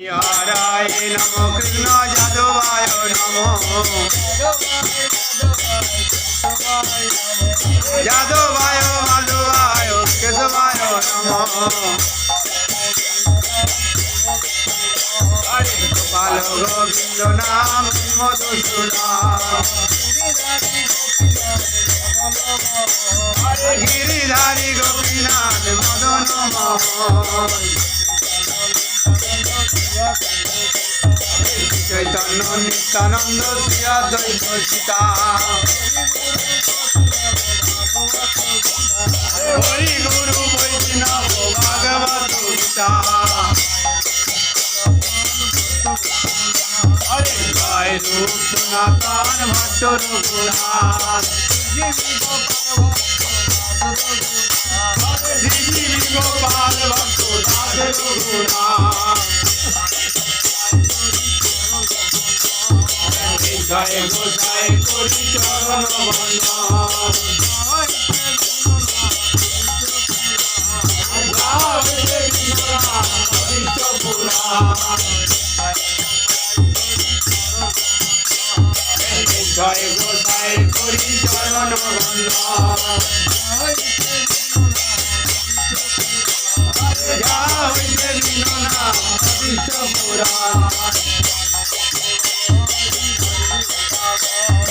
হরায় নম কৃষ্ণ যাদবায় নম যাদবায় মাধবায় কেশবায় নম হরে গোপাল গোবিন্দ নাম মধুসূদন হরে গিরিধারী গোপীনাথ মদন মোহন চৈতন্য নিত্যানন্দ শ্রী অদ্বৈত সীতা হরি গুরু বৈষ্ণব রঘুনাথ জয় গোসাই করি চরণ জয় গোসাই করি চরণ বন্দন যা হইতে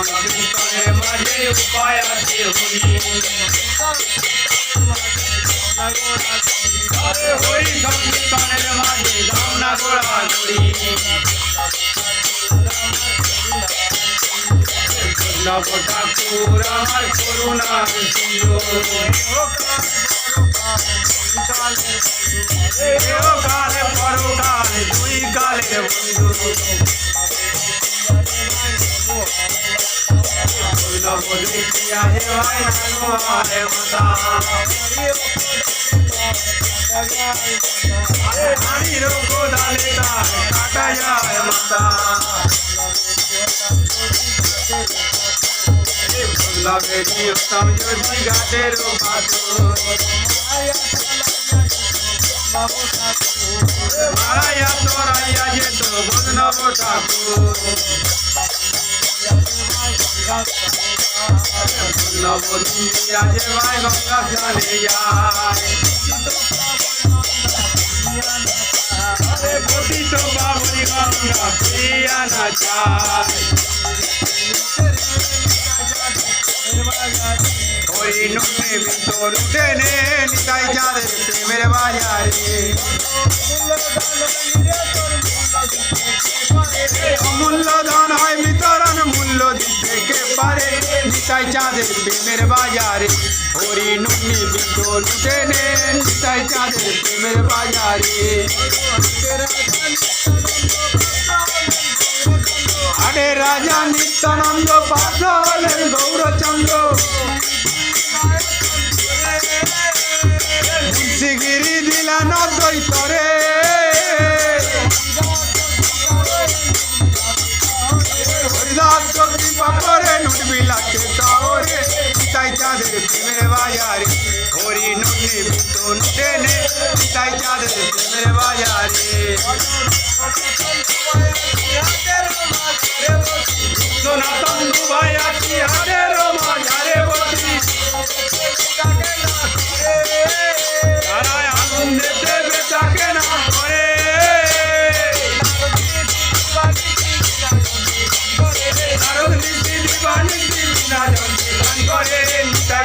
রায় সংকীর্তনের মাঝে উপায় আছে হরি হরি সংকীর্তনের মাঝে গামনা গোড়া গড়ি নব ঠাকুর আমার করুণা সিন্ধু কালে পরকালে দুই কালে বন্ধু নব দেখিয়া হে দালে তার কাটা যায় মাতা লাগে উত্তম যদি গাছের মারাইয়া নবদিয়া যে ভাই গঙ্গা স্নানে যায় আরে পতিত বাবুরি গঙ্গা প্রিয়া না চায় ওই নুনে ভিতর উঠে নে নিতাই চাঁদের প্রেমের বাজারে নিতাই চাঁদের প্রেমের বাজারে। হরি নুনি ভিতর উঠে নে নিতাই চাঁদের প্রেমের বাজারে। আরে রাজা নিত্যানন্দ পাত্র হলেন গৌরচন্দ্র। মুন্সিগিরি দিলেন অদ্বৈতরে হরিদাস চক্রি পাপরে নুট বিলাকে শহরে। তাই চাঁদের প্রেমের বাজারে। হরি নুনে বিতন টেনে তাই চাঁদের প্রেমের বাজারে।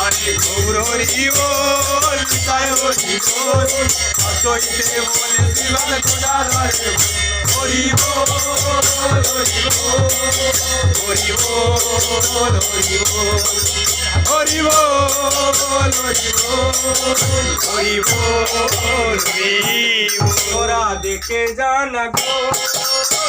আরে গৌরী বল তাই হরি বল আসইতে বলে জীবন খোদা ধরে বল হরি বল দেখে জানা গো